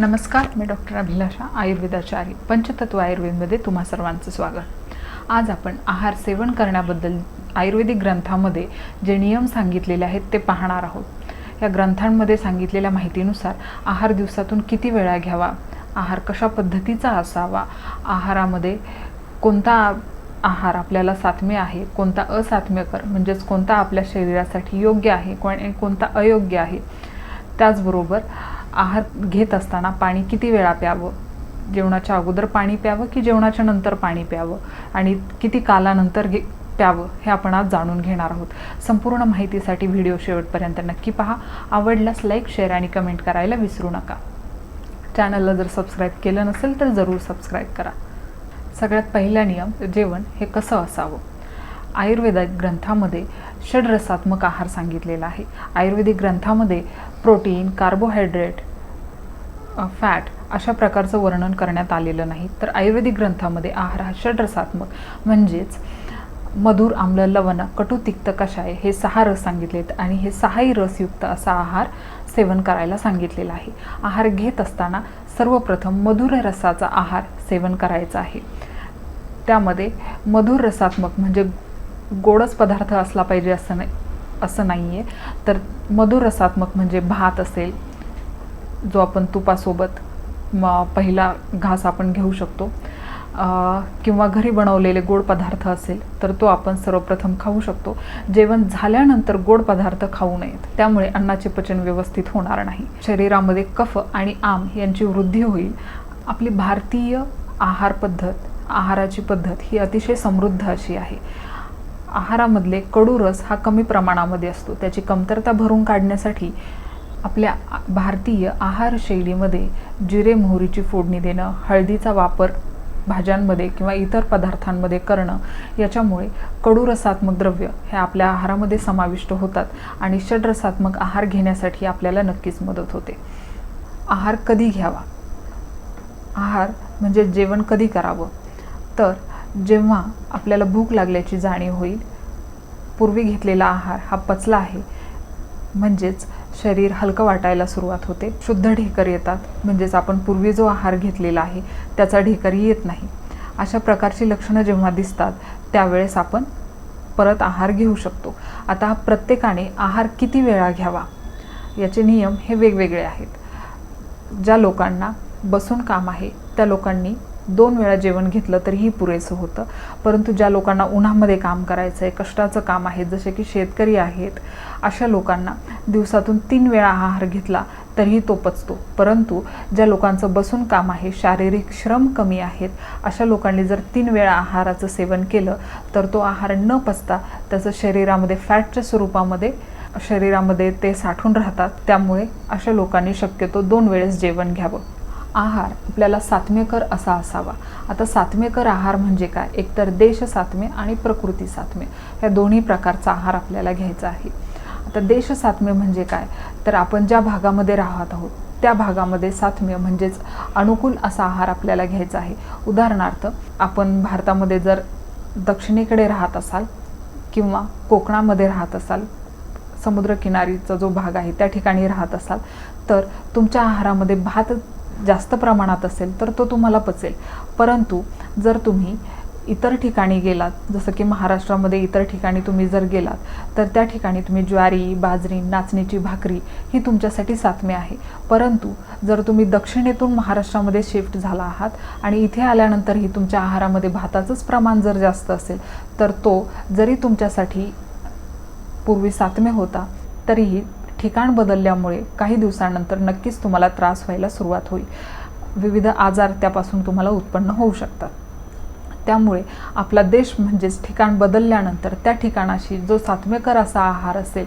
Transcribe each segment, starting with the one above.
नमस्कार मी डॉक्टर अभिलाषा आयुर्वेदाचार्य पंचतत्व आयुर्वेदमध्ये तुम्हा सर्वांचं स्वागत. आज आपण आहार सेवन करण्याबद्दल आयुर्वेदिक ग्रंथामध्ये जे नियम सांगितलेले आहेत ते पाहणार आहोत. या ग्रंथांमध्ये सांगितलेल्या माहितीनुसार आहार दिवसातून किती वेळा घ्यावा आहार कशा पद्धतीचा असावा आहारामध्ये कोणता आहार आपल्याला सात्म्य आहे कोणता असात्म्यकर म्हणजेच कोणता आपल्या शरीरासाठी योग्य आहे कोण कोणता अयोग्य आहे त्याचबरोबर आहार घेत असताना पाणी किती वेळा प्यावं? जेवणाच्या अगोदर पाणी प्यावं की जेवणाच्या नंतर पाणी प्यावं? आणि किती कालानंतर घे प्यावं हे आपण आज जाणून घेणार आहोत. संपूर्ण माहितीसाठी व्हिडिओ शेवटपर्यंत नक्की पहा. आवडल्यास लाईक शेअर आणि कमेंट करायला विसरू नका. चॅनलला जर सबस्क्राईब केलं नसेल तर जरूर सबस्क्राईब करा. सगळ्यात पहिला नियम जेवण हे कसं असावं? आयुर्वेदिक ग्रंथामध्ये षडरसात्मक आहार सांगितलेला आहे. आयुर्वेदिक ग्रंथामध्ये प्रोटीन कार्बोहायड्रेट फॅट अशा प्रकारचं वर्णन करण्यात आलेलं नाही. तर आयुर्वेदिक ग्रंथामध्ये आहार हा षड्रसात्मक म्हणजेच मधुर आम्ल लवण कटू तिक्त कषाय हे सहा रस सांगितलेत आणि हे सहाही रसयुक्त असा आहार सेवन करायला सांगितलेला आहे. आहार घेत असताना सर्वप्रथम मधुर रसाचा आहार सेवन करायचा आहे. त्यामध्ये मधुर रसात्मक म्हणजे गोडच पदार्थ असला पाहिजे असं नाही असं नाही आहे तर मधुर रसात्मक म्हणजे भात असेल जो आपण तुपासोबत म पहिला घास आपण घेऊ शकतो किंवा घरी बनवलेले गोड पदार्थ असेल तर तो आपण सर्वप्रथम खाऊ शकतो. जेवण झाल्यानंतर गोड पदार्थ खाऊ नयेत त्यामुळे अन्नाचे पचन व्यवस्थित होणार नाही. शरीरामध्ये कफ आणि आम यांची वृद्धी होईल. आपली भारतीय आहार पद्धत आहाराची पद्धत ही अतिशय समृद्ध अशी आहे. आहारामधले कडू रस हा कमी प्रमाणामध्ये असतो. त्याची कमतरता भरून काढण्यासाठी आपल्या भारतीय आहारशैलीमध्ये जिरे मोहरीची फोडणी देणं हळदीचा वापर भाज्यांमध्ये किंवा इतर पदार्थांमध्ये करणं याच्यामुळे कडू रसात्मक द्रव्य हे आपल्या आहारामध्ये समाविष्ट होतात आणि षड्रसात्मक आहार घेण्यासाठी आपल्याला नक्कीच मदत होते. आहार कधी घ्यावा? आहार म्हणजे जेवण कधी करावं? तर जेव्हा आपल्याला भूक लागल्याची जाणीव होईल पूर्वी घेतलेला आहार हा पचला आहे म्हणजेच शरीर हलकं वाटायला सुरुवात होते. शुद्ध ढेकर येतात. म्हणजेच आपण पूर्वी जो आहार घेतलेला आहे त्याचा ढेकरही येत नाही. अशा प्रकारची लक्षणं जेव्हा दिसतात त्यावेळेस आपण परत आहार घेऊ शकतो. आता प्रत्येकाने आहार किती वेळा घ्यावा? याचे नियम हे वेगवेगळे आहेत. ज्या लोकांना बसून काम आहे त्या लोकांनी दोन वेळा जेवण घेतलं तरीही पुरेसं होतं. परंतु ज्या लोकांना उन्हामध्ये काम करायचं आहे कष्टाचं काम आहे जसे की शेतकरी आहेत अशा लोकांना दिवसातून तीन वेळा आहार घेतला तरीही तो पचतो. परंतु ज्या लोकांचं बसून काम आहे शारीरिक श्रम कमी आहेत अशा लोकांनी जर तीन वेळा आहाराचं सेवन केलं तर तो आहार न पचता त्याचं शरीरामध्ये फॅटच्या स्वरूपामध्ये शरीरामध्ये ते साठून राहतात. त्यामुळे अशा लोकांनी शक्यतो दोन वेळेस जेवण घ्यावं. आहार आपल्याला सात्म्यकर असा असावा. आता सात्म्यकर आहार म्हणजे काय? एकतर देश सात्म्य आणि प्रकृती सात्म्य या दोन्ही प्रकारचा आहार आपल्याला घ्यायचा आहे. आता देश सात्म्य म्हणजे काय? तर आपण ज्या भागामध्ये राहत आहोत त्या भागामध्ये सात्म्य म्हणजेच अनुकूल असा आहार आपल्याला घ्यायचा आहे. उदाहरणार्थ आपण भारतामध्ये जर दक्षिणेकडे राहत असाल किंवा कोकणामध्ये राहत असाल समुद्रकिनारीचा जो भाग आहे त्या ठिकाणी राहत असाल तर तुमच्या आहारामध्ये भात जास्त प्रमाणात असेल तर तो तुम्हाला पचेल. परंतु जर तुम्ही इतर ठिकाणी गेलात जसं की महाराष्ट्रामध्ये इतर ठिकाणी तुम्ही जर गेलात तर त्या ठिकाणी तुम्ही ज्वारी बाजरी नाचणीची भाकरी ही तुमच्यासाठी सातमे आहे. परंतु जर तुम्ही दक्षिणेतून महाराष्ट्रामध्ये शिफ्ट झाला आहात आणि इथे आल्यानंतरही तुमच्या आहारामध्ये भाताचंच प्रमाण जर जास्त असेल तर तो जरी तुमच्यासाठी पूर्वी सातमे होता तरीही ठिकाण बदलल्यामुळे काही दिवसानंतर नक्कीच तुम्हाला त्रास व्हायला सुरुवात होईल. विविध आजार त्यापासून तुम्हाला उत्पन्न होऊ शकतात. त्यामुळे आपला देश म्हणजेच ठिकाण बदलल्यानंतर त्या ठिकाणाशी जो सात्म्यकर असा आहार असेल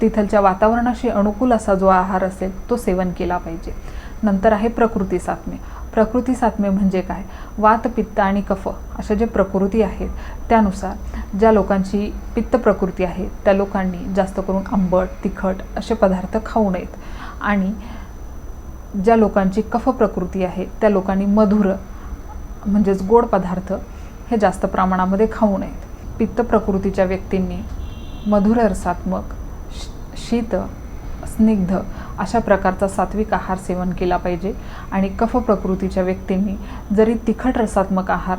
तिथलच्या वातावरणाशी अनुकूल असा जो आहार असेल तो सेवन केला पाहिजे. नंतर आहे प्रकृती सात्म्य प्रकृती सातमे म्हणजे काय? वात पित्त आणि कफ अशा जे प्रकृती आहेत त्यानुसार ज्या लोकांची पित्त प्रकृती आहे त्या लोकांनी जास्त करून आंबट तिखट असे पदार्थ खाऊ नयेत. आणि ज्या लोकांची कफ प्रकृती आहे त्या लोकांनी मधुर म्हणजेच गोड पदार्थ हे जास्त प्रमाणामध्ये खाऊ नयेत. पित्त प्रकृतीच्या व्यक्तींनी मधुर रसात्मक शीत स्निग्ध अशा प्रकारचा सात्विक आहार सेवन केला पाहिजे. आणि कफ प्रकृतीच्या व्यक्तींनी जरी तिखट रसात्मक आहार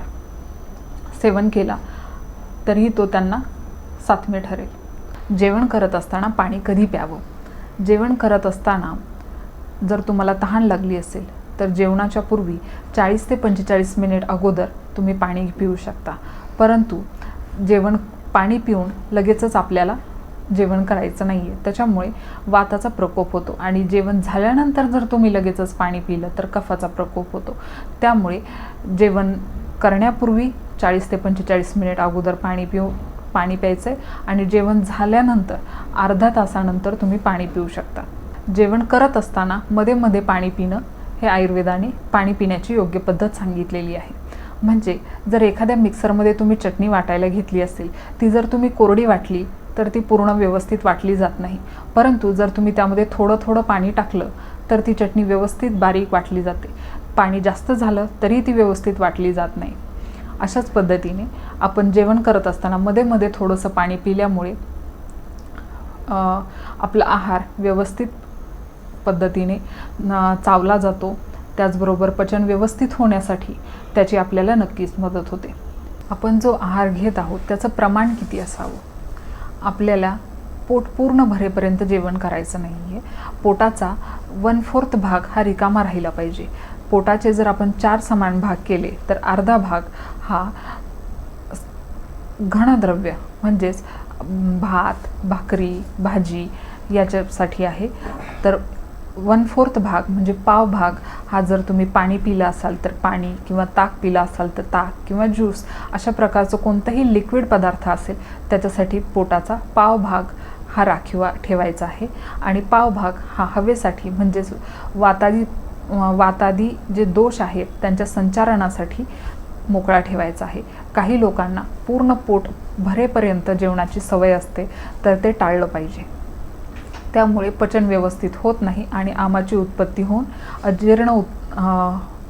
सेवन केला तरीही तो त्यांना सात्म्य ठरेल. जेवण करत असताना पाणी कधी प्यावं? जेवण करत असताना जर तुम्हाला तहान लागली असेल तर जेवणाच्या पूर्वी चाळीस ते पंचेचाळीस मिनिट अगोदर तुम्ही पाणी पिऊ शकता. परंतु जेवण पाणी पिऊन लगेचच आपल्याला जेवण करायचं नाही आहे त्याच्यामुळे वाताचा प्रकोप होतो. आणि जेवण झाल्यानंतर जर तुम्ही लगेचच पाणी पिलं तर कफाचा प्रकोप होतो. त्यामुळे जेवण करण्यापूर्वी चाळीस ते पंचेचाळीस मिनिट अगोदर पाणी पिऊ पाणी प्यायचं आहे आणि जेवण झाल्यानंतर अर्धा तासानंतर तुम्ही पाणी पिऊ शकता. जेवण करत असताना मध्ये मध्ये पाणी पिणं हे आयुर्वेदाने पाणी पिण्याची योग्य पद्धत सांगितलेली आहे. म्हणजे जर एखाद्या मिक्सरमध्ये तुम्ही चटणी वाटायला घेतली असेल ती जर तुम्ही कोरडी वाटली तर ती पूर्ण व्यवस्थित वाटली जात नाही. परंतु जर तुम्ही त्यामध्ये थोडं थोडं पाणी टाकलं तर ती चटणी व्यवस्थित बारीक वाटली जाते. पाणी जास्त झालं तरी ती व्यवस्थित वाटली जात नाही. अशाच पद्धतीने आपण जेवण करत असताना मध्ये मध्ये थोडंसं पाणी पिल्यामुळे आपला आहार व्यवस्थित पद्धतीने चावला जातो. त्याचबरोबर पचन व्यवस्थित होण्यासाठी त्याची आपल्याला नक्कीच मदत होते. आपण जो आहार घेत आहोत त्याचं प्रमाण किती असावं? आपल्याला पोट पूर्ण भरेपर्यंत जेवण करायचं नाही आहे पोटाचा वन फोर्थ भाग हा रिकामा राहिला पाहिजे. पोटाचे जर आपण चार समान भाग केले तर अर्धा भाग हा घनद्रव्य म्हणजेच भात भाकरी भाजी याच्यासाठी आहे. तर वन फोर्थ भाग म्हणजे पाव भाग हा जर तुम्ही पाणी पिलं असाल तर पाणी किंवा ताक पिलं असाल तर ताक किंवा ज्यूस अशा प्रकारचं कोणताही लिक्विड पदार्थ असेल त्याच्यासाठी पोटाचा पाव भाग हा राखीव ठेवायचा आहे. आणि पाव भाग हा हवेसाठी म्हणजेच वातादी वातादी जे दोष आहेत त्यांच्या संचारणासाठी मोकळा ठेवायचा आहे. काही लोकांना पूर्ण पोट भरेपर्यंत जेवणाची सवय असते तर ते टाळलं पाहिजे. त्यामुळे पचन व्यवस्थित होत नाही आणि आमाची उत्पत्ती होऊन अजीर्ण उत्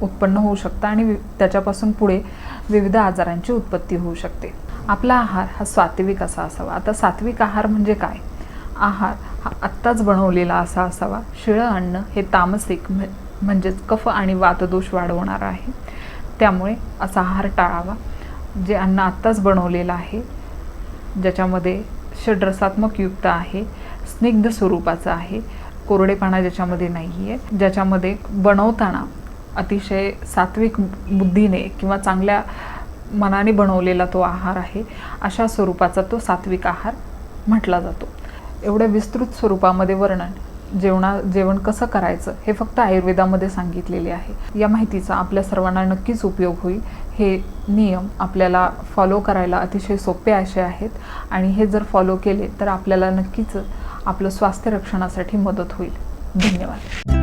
उत्पन्न होऊ शकतं आणि वि- त्याच्यापासून पुढे विविध आजारांची उत्पत्ती होऊ शकते. आपला आहार हा सात्विक असा असावा. आता सात्विक आहार म्हणजे काय? आहार हा आत्ताच बनवलेला असा असावा. शिळं अन्न हे तामसिक म्हणजेच कफ आणि वातदोष वाढवणारा आहे. त्यामुळे असा आहार टाळावा. जे अन्न आत्ताच बनवलेलं आहे ज्याच्यामध्ये षड्रसात्मक युक्त आहे स्निग्ध स्वरूपाचं आहे. कोरडेपणा ज्याच्यामध्ये नाही आहे ज्याच्यामध्ये बनवताना अतिशय सात्विक बुद्धीने किंवा चांगल्या मनाने बनवलेला तो आहार आहे अशा स्वरूपाचा तो सात्विक आहार म्हटला जातो. एवढ्या विस्तृत स्वरूपामध्ये वर्णन जेवणा जेवण कसं करायचं हे फक्त आयुर्वेदामध्ये सांगितलेले आहे. या माहितीचा आपल्या सर्वांना नक्कीच उपयोग होईल. हे नियम आपल्याला फॉलो करायला अतिशय सोपे असे आहेत आणि हे जर फॉलो केले तर आपल्याला नक्कीच आपलं स्वास्थ्य रक्षणासाठी मदत होईल. धन्यवाद.